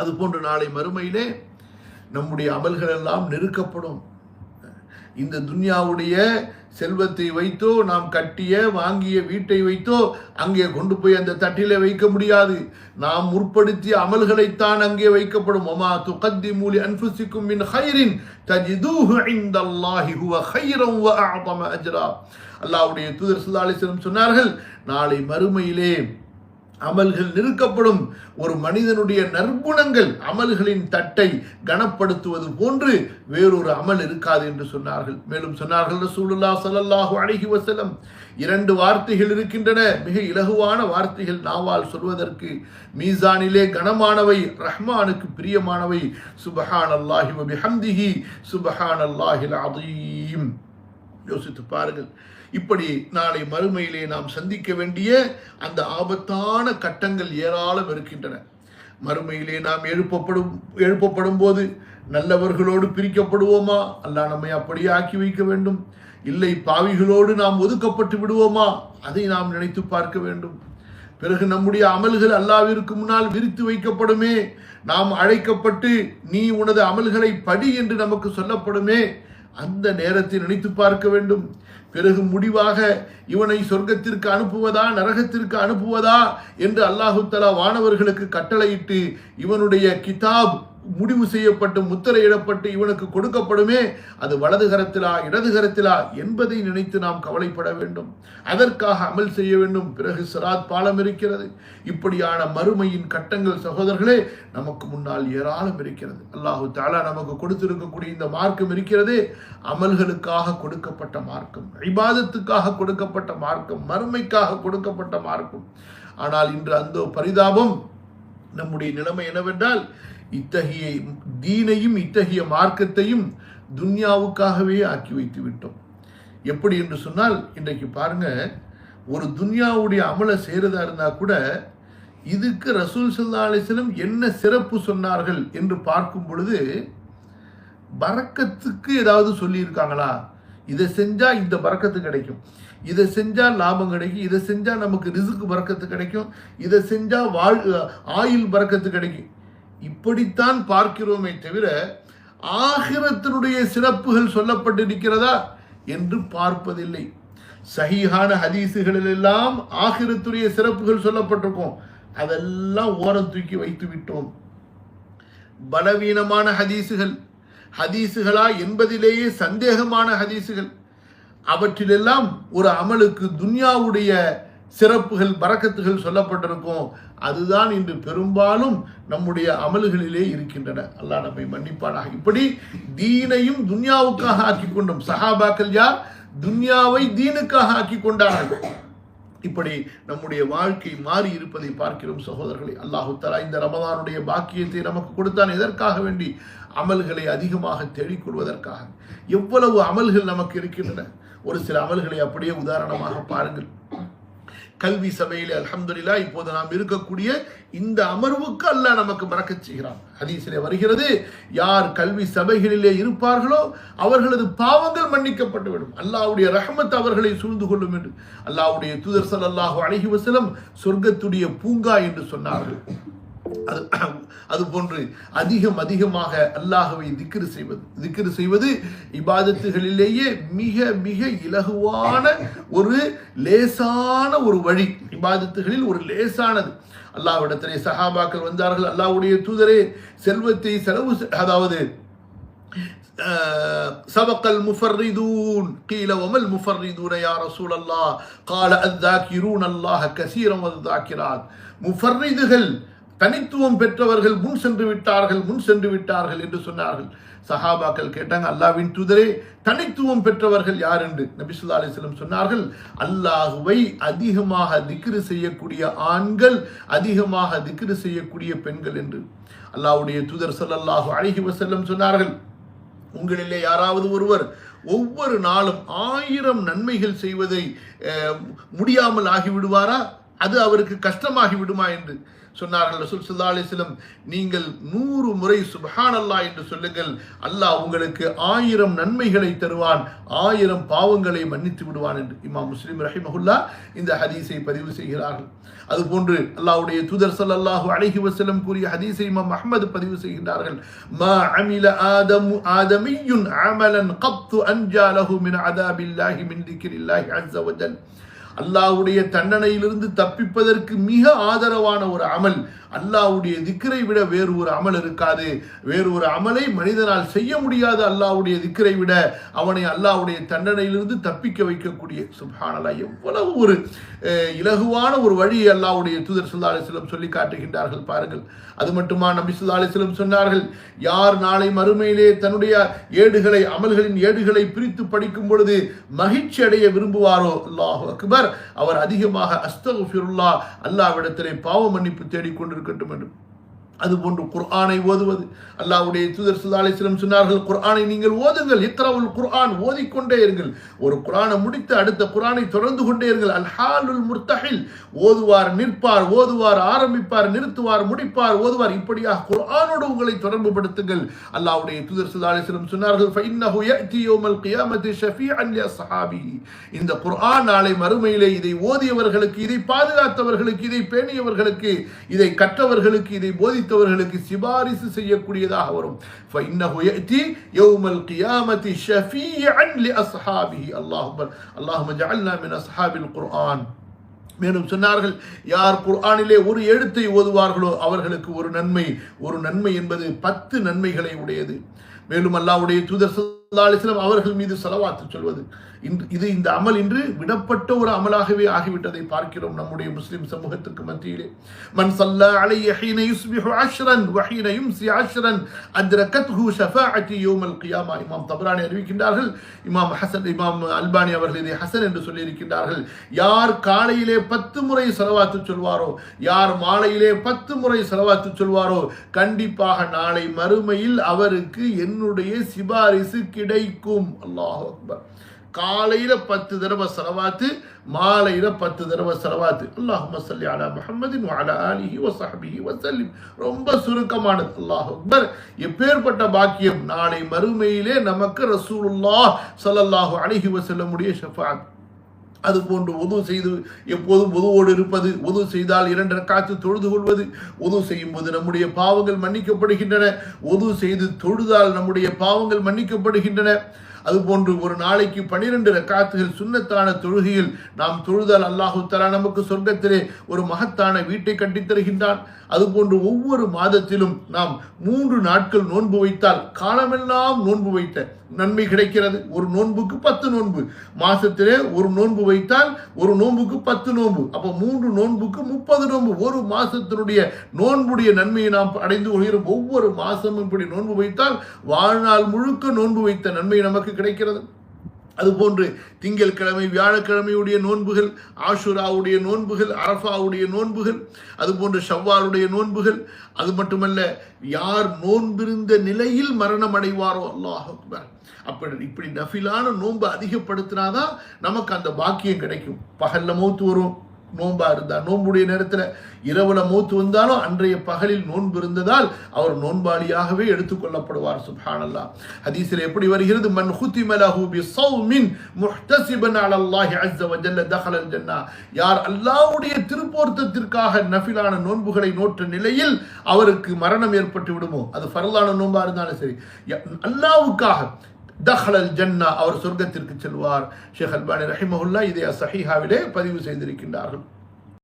அதுபோன்று நாளை மறுமையிலே நம்முடைய அமல்கள் எல்லாம் நெருக்கப்படும். இந்த துன்யாவுடைய செல்வத்தை வைத்தோ நாம் கட்டிய வாங்கிய வீட்டை வைத்தோ அங்கே கொண்டு போய் அந்த தட்டிலே வைக்க முடியாது. நாம் முற்படுத்திய அமல்களைத்தான் அங்கே வைக்கப்படும். ஒமா துகத்திமூலி அன்புசிக்கும் மின் ஹைரின் தஜிதூஹு இந்தல்லாஹி ஹுவ ஹைரம் வ அஅதம அஜ்ரா. அல்லாஹ்வுடைய தூதர் ஸல்லல்லாஹு அலைஹி சொன்னார்கள் நாளை மறுமையிலே அமல்கள் நிறுக்கப்படும். ஒரு மனிதனுடைய நற்குணங்கள் அமல்களின் தட்டை கனப்படுத்துவது போன்று வேறொரு அமல் இருக்காது என்று சொன்னார்கள். மேலும் சொன்னார்கள் ரசூலுல்லாஹ் ஸல்லல்லாஹு அழகி வசலம் இரண்டு வார்த்தைகள் இருக்கின்றன. மிக இலகுவான வார்த்தைகள் நாவால் சொல்வதற்கு. மீசானிலே கனமானவை ரஹ்மானுக்கு பிரியமானவை. சுபஹான் அல்லாஹி சுபஹான் அல்லாஹில் அதீம் யோசித்து பாருங்கள். இப்படி நாளை மறுமையிலே நாம் சந்திக்க வேண்டிய அந்த ஆபத்தான கட்டங்கள் ஏராளம் இருக்கின்றன. மறுமையிலே நாம் எழுப்பப்படும் எழுப்பப்படும் போது நல்லவர்களோடு பிரிக்கப்படுவோமா? அல்லாஹ் நம்மை அப்படியே ஆக்கி வைக்க வேண்டும். இல்லை பாவிகளோடு நாம் ஒதுக்கப்பட்டு விடுவோமா? அதை நாம் நினைத்து பார்க்க வேண்டும். பிறகு நம்முடைய அமல்கள் அல்லாவிற்கு முன்னால் விரித்து வைக்கப்படுமே. நாம் அழைக்கப்பட்டு நீ உனது அமல்களை படி என்று நமக்கு சொல்லப்படுமே. அந்த நேரத்தை நினைத்து பார்க்க வேண்டும். பிறகு முடிவாக இவனை சொர்க்கத்திற்கு அனுப்புவதா நரகத்திற்கு அனுப்புவதா என்று அல்லாஹு தலா வானவர்களுக்கு கட்டளையிட்டு இவனுடைய கிதாப் முடிவு செய்யப்பட்டு முத்திரையிடப்பட்டு இவனுக்கு கொடுக்கப்படுமே அது வலது கரத்திலா இடது கரத்திலா என்பதை நினைத்து நாம் கவலைப்பட வேண்டும். அதற்காக அமல் செய்ய வேண்டும். பிறகு சிராத் பாலம் இருக்கிறது. இப்படியான மறுமையின் கட்டங்கள் சகோதரர்களே நமக்கு முன்னால் ஏராளம் இருக்கிறது. அல்லாஹு தாலா நமக்கு கொடுத்திருக்கக்கூடிய இந்த மார்க்கம் இருக்கிறதே அமல்களுக்காக கொடுக்கப்பட்ட மார்க்கம் ஐபாதத்துக்காக கொடுக்கப்பட்ட மார்க்கம் மறுமைக்காக கொடுக்கப்பட்ட மார்க்கம். ஆனால் இன்று அந்த பரிதாபம் நம்முடைய நிலைமை என்னவென்றால் இத்தகைய தீனையும் இத்தகைய மார்க்கத்தையும் துன்யாவுக்காகவே ஆக்கி வைத்து விட்டோம். எப்படி என்று சொன்னால் இன்றைக்கு பாருங்க ஒரு துன்யாவுடைய அமலை செய்கிறதா இருந்தால் கூட இதுக்கு ரசூல் சல்லா அலிஸ்லம் என்ன சிறப்பு சொன்னார்கள் என்று பார்க்கும் பொழுது பறக்கத்துக்கு ஏதாவது சொல்லியிருக்காங்களா? இதை செஞ்சால் இந்த பறக்கத்து கிடைக்கும். இதை செஞ்சால் லாபம் கிடைக்கும். இதை செஞ்சால் நமக்கு ரிசுக்கு பறக்கத்து கிடைக்கும். இதை செஞ்சால் வாழ் ஆயுள் பறக்கத்து கிடைக்கும். இப்படித்தான் பார்க்கிறோமே தவிர ஆகிரத்தினுடைய சிறப்புகள் சொல்லப்பட்டிருக்கிறதா என்று பார்ப்பதில்லை. சகிஹான ஹதீசுகளில் எல்லாம் ஆகிரத்துடைய சிறப்புகள் சொல்லப்பட்டிருக்கும். அதெல்லாம் ஓரம் தூக்கி வைத்து விட்டோம். பலவீனமான ஹதீசுகள் ஹதீசுகளா என்பதிலேயே சந்தேகமான ஹதீசுகள் அவற்றிலெல்லாம் ஒரு அமலுக்கு துன்யாவுடைய சிறப்புகள் பறக்கத்துகள் சொல்லப்பட்டிருக்கும். அதுதான் இன்று பெரும்பாலும் நம்முடைய அமல்களிலே இருக்கின்றன. அல்லாஹ் நம்மை மன்னிப்பானாக. இப்படி தீனையும் துன்யாவுக்காக ஆக்கி கொண்டோம் சஹாபாக்கள் யார்? துன்யாவை தீனுக்காக ஆக்கி கொண்டார்கள். இப்படி நம்முடைய வாழ்க்கை மாறி இருப்பதை பார்க்கிறோம் சகோதரர்களை. அல்லாஹு தலா இந்த ரமதானுடைய பாக்கியத்தை நமக்கு கொடுத்தான் எதற்காக வேண்டி? அமல்களை அதிகமாக தேடிக்கொள்வதற்காக எவ்வளவு அமல்கள் நமக்கு இருக்கின்றன? ஒரு சில அமல்களை அப்படியே உதாரணமாக பாருங்கள். கல்வி சபையில் அலமதுல்லா இப்போது நாம் இருக்கக்கூடிய இந்த அமர்வுக்கு அல்ல நமக்கு மறக்கச் செய்கிறான். ஹதீஸிலே வருகிறது யார் கல்வி சபைகளிலே இருப்பார்களோ அவர்களது பாவங்கள் மன்னிக்கப்பட்டுவிடும் அல்லாவுடைய ரஹமத் அவர்களை சூழ்ந்து கொள்ளும் என்று. அல்லாவுடைய தூதர் ஸல்லல்லாஹு அழகி வசலம் சொர்க்கத்துடைய பூங்கா என்று சொன்னார்கள். அது அது போன்று அதிகம் அதிகமாக அல்லாஹவை திக்ரு செய்வது திக்ரு செய்வது இபாதத்துகளிலேயே மிக மிக இலகுவான ஒரு லேசான ஒரு வழி இபாதத்துகளில் ஒரு லேசானது அல்லாஹ்விடத்திலே சஹாபாக்கள் வந்தார்கள் அல்லாஹ்வுடைய தூதரே செல்வத்தை செலவு செ- அதாவது سبق المفردون قيل وما المفردون يا رسول الله قال الذاكرون الله كثيرا والذاكرات முஃபர்ரிதுகள் தனித்துவம் பெற்றவர்கள் முன் சென்று விட்டார்கள் முன் சென்று விட்டார்கள் என்று சொன்னார்கள். சஹாபாக்கள் கேட்டாங்க அல்லாவின் தூதரே தனித்துவம் பெற்றவர்கள் யார் என்று? நபிசுல்லா அலிஸ்லம் சொன்னார்கள் அல்லாஹுவை அதிகமாக திக்ரு செய்யக்கூடிய ஆண்கள் அதிகமாக திக்ரு செய்யக்கூடிய பெண்கள் என்று. அல்லாவுடைய தூதர் ஸல்லல்லாஹு அழகி வசல்லம் சொன்னார்கள் உங்களிலே யாராவது ஒருவர் ஒவ்வொரு நாளும் ஆயிரம் நன்மைகள் செய்வதை முடியாமல் ஆகிவிடுவாரா? அது அவருக்கு கஷ்டமாகி விடுமா? என்று. சொன்னார்கள் ரசூல் சுல்லா அலிஸ்லம் நீங்கள் நூறு முறை சுபஹான் அல்லாஹ் என்று சொல்லுங்கள். அல்லாஹ் உங்களுக்கு ஆயிரம் நன்மைகளை தருவான். ஆயிரம் பாவங்களை மன்னித்து விடுவான் என்று இமாம் முஸ்லீம் ரஹிமஹுல்லா இந்த ஹதீஸை பதிவு செய்கிறார்கள். அதுபோன்று அல்லாஹ்வுடைய தூதர் சல்லாஹு அலஹி வசலம் கூறிய ஹதீஸை இமாம் அஹமது பதிவு செய்கின்றார்கள். மா அமில ஆதம் ஆதமியுன் அமலன் கத்து அன்ஜா மின் அதாபில்லாஹி மின் திக்கிரில்லாஹி அஸ்ஸ வஜல். அல்லாஹுடைய தண்டனையிலிருந்து தப்பிப்பதற்கு மிக ஆதரவான ஒரு அமல். அல்லாஹ்வுடைய திக்கரை விட வேறு ஒரு அமல் இருக்காது. வேறு ஒரு அமலை மனிதனால் செய்ய முடியாத அல்லாஹ்வுடைய திக்கரை விட அவனை அல்லாஹ்வுடைய தண்டனையிலிருந்து தப்பிக்க வைக்கக்கூடிய சுபானலா எவ்வளவு ஒரு இலகுவான ஒரு வழியை அல்லாஹ்வுடைய தூதர் சுல்லா அலிஸ்லம் சொல்லி காட்டுகின்றார்கள் பாருங்கள். அது மட்டுமா நபி சுல்லா அலிஸ்லம் சொன்னார்கள் யார் நாளை மறுமையிலே தன்னுடைய ஏடுகளை அமல்களின் ஏடுகளை பிரித்து படிக்கும் பொழுது மகிழ்ச்சி அடைய விரும்புவாரோ? அல்லாஹ் அக்பர். அவர் அதிகமாக அஸ்தகுஃபிருல்லா அல்லாவிடத்திலே பாவ மன்னிப்பு தேடிக்கொண்டிருக்கட்டும் என்று. அதுபோன்று குர்ஆனை ஓதுவது. அல்லாவுடைய தூதர் ஸல்லல்லாஹு அலைஹி சொன்னார்கள் குர்ஆனை நீங்கள் ஓதுங்கள் இக்ரவுல் குர்ஆன் ஓதிக்கொண்டே இருங்கள். ஒரு குரானை முடித்து அடுத்த குர்ஆனை தொடர்ந்து கொண்டே இருங்கள். அல்ஹாலுல் முர்த்தஹில் ஓதுவார் நிற்பார் ஓதுவார் ஆரம்பிப்பார் நிறுத்துவார் முடிப்பார் ஓதுவார். இப்படியாக குர்ஆனோடு உங்களை தொடர்பு படுத்துங்கள். அல்லாவுடைய தூதர் ஸல்லல்லாஹு அலைஹி சொன்னார்கள் ஃபஇன்னஹு யஅதி யௌமல் கியாமத்தி ஷஃபீஅன் லி இந்த குர்ஆன் நாளை மறுமையிலே இதை ஓதியவர்களுக்கு இதை பாதுகாத்தவர்களுக்கு இதை பேணியவர்களுக்கு இதை கற்றவர்களுக்கு இதை மற்றவர்களுக்கு சிபாரிசு செய்யக்கூடியதாக வரும். மேலும் சொன்னார்கள் யார் குர்ஆனிலே ஒரு எழுத்தை ஓதுவார்களோ அவர்களுக்கு ஒரு நன்மை. ஒரு நன்மை என்பது பத்து நன்மைகளை உடையது. மேலும் அல்லாவுடைய தூதர் அலிஸ்லாம் அவர்கள் மீது செலவாத்து சொல்வது. இன்று இது இந்த அமல் இன்று விடப்பட்ட ஒரு அமலாகவே ஆகிவிட்டதை பார்க்கிறோம் நம்முடைய முஸ்லிம் சமூகத்துக்கு மத்தியிலே. மன் சல்லா அலை யஹீன யுஸ்பிஹு அஷ்ரன் வஹீன யும்சி அஷ்ரன் அத்ரகத்ஹு ஷஃபாஅத்தி யௌமல் கியாமா. இமாம் தபரானி அறிவிக்கின்றார்கள். இமாம் ஹசன் இமாம் அல்பானி அவர்கள் இதை ஹசன் என்று சொல்லியிருக்கின்றார்கள். யார் காலையிலே பத்து முறை செலவாத்து சொல்வாரோ யார் மாலையிலே பத்து முறை செலவாத்து சொல்வாரோ கண்டிப்பாக நாளை மறுமையில் அவருக்கு என்னுடைய சிபாரிசு கிடைக்கும். அல்லாஹ் அக்பர். காலையில் பத்து தடவை செலவாத்து மாலையில பத்து தடவை செலவாத்து. அல்லாஹ் ஸல்லி அலா முஹம்மதின் அலா அலிஹி வசஹபிஹி வசல்லிம் ரொம்ப சுருக்கமானது. அல்லாஹ் அக்பர். எப்பேற்பட்ட பாக்கியம்? நாளை மறுமையிலே நமக்கு ரசூலுல்லாஹ் சல்லல்லாஹு அலிஹி வசல்லமுடைய ஷஃபாத். அது போன்று உதவு செய்து எப்போதும் உதவோடு இருப்பது உதவு செய்தால் இரண்டு காத்து தொழுது கொள்வது. உதவு செய்யும் போது நம்முடைய பாவங்கள் மன்னிக்கப்படுகின்றன. உதவு செய்து தொழுதால் நம்முடைய பாவங்கள் மன்னிக்கப்படுகின்றன. அதுபோன்று ஒரு நாளைக்கு பனிரெண்டு ரக்காத்துகள் சுன்னத்தான தொழுகையில் நாம் தொழுதால் அல்லாஹு தலா நமக்கு சொர்க்கத்திலே ஒரு மகத்தான வீட்டை கட்டித் தருகின்றான். அதுபோன்று ஒவ்வொரு மாதத்திலும் நாம் மூன்று நாட்கள் நோன்பு வைத்தால் காலமெல்லாம் நோன்பு வைத்த நன்மை கிடைக்கிறது. ஒரு நோன்புக்கு பத்து நோன்பு. மாசத்திலே ஒரு நோன்பு வைத்தால் ஒரு நோன்புக்கு பத்து நோன்பு. அப்போ மூன்று நோன்புக்கு முப்பது நோன்பு. ஒரு மாசத்தினுடைய நோன்புடைய நன்மையை நாம் அடைந்து கொள்கிறோம். ஒவ்வொரு மாசமும் இப்படி நோன்பு வைத்தால் வாழ்நாள் முழுக்க நோன்பு வைத்த நன்மை நமக்கு கிடைக்கிறது. அதுபோன்று திங்கட்கிழமை வியாழக்கிழமையுடைய நோன்புகள் ஆஷுராவுடைய நோன்புகள் அரஃபாவுடைய நோன்புகள் அதுபோன்று ஷவ்வாருடைய நோன்புகள். அது மட்டுமல்ல யார் நோன்பிருந்த நிலையில் மரணம் அடைவாரோ அல்லாஹ் அக்பர். அப்படி இப்படி நஃபிலான நோன்பு அதிகப்படுத்தினாதான் நமக்கு அந்த பாக்கியம் கிடைக்கும். பகல்ல மௌத்து வரும். நோன்பாக இருந்தார் நோன்புடைய நேரத்தில் இரவுல மூத்து வந்தாலும் அன்றைய பகலில் நோன்பு இருந்ததால் அவர் நோன்பாளியாகவே எடுத்துக்கொள்ளப்படுவார் சுப்ஹானல்லாஹ் ஹதீஸில் எப்படி வருகிறது? மன் ஹுத்திம லஹு பி ஸௌமின் முஹ்தசிபன் அலல்லாஹி அஸ்ஸ வ ஜல்ல ஜன்னா. யார் அல்லாஹ்வுடைய திருப்போர்த்தத்திற்காக நஃபிலான நோன்புகளை நோற்ற நிலையில் அவருக்கு மரணம் ஏற்பட்டு விடுமோ? அது ஃபரலான நோன்பா இருந்தாலும் சரி. அல்லாவுக்காக அல்லாஹ்வுக்காக தஹலல் ஜன்னா அவர் சொர்க்கத்திற்கு செல்வார் ஷேக் அல்பானி ரஹிமஹுல்லா இதை சஹீஹாவிலே பதிவு செய்திருக்கின்றார்கள்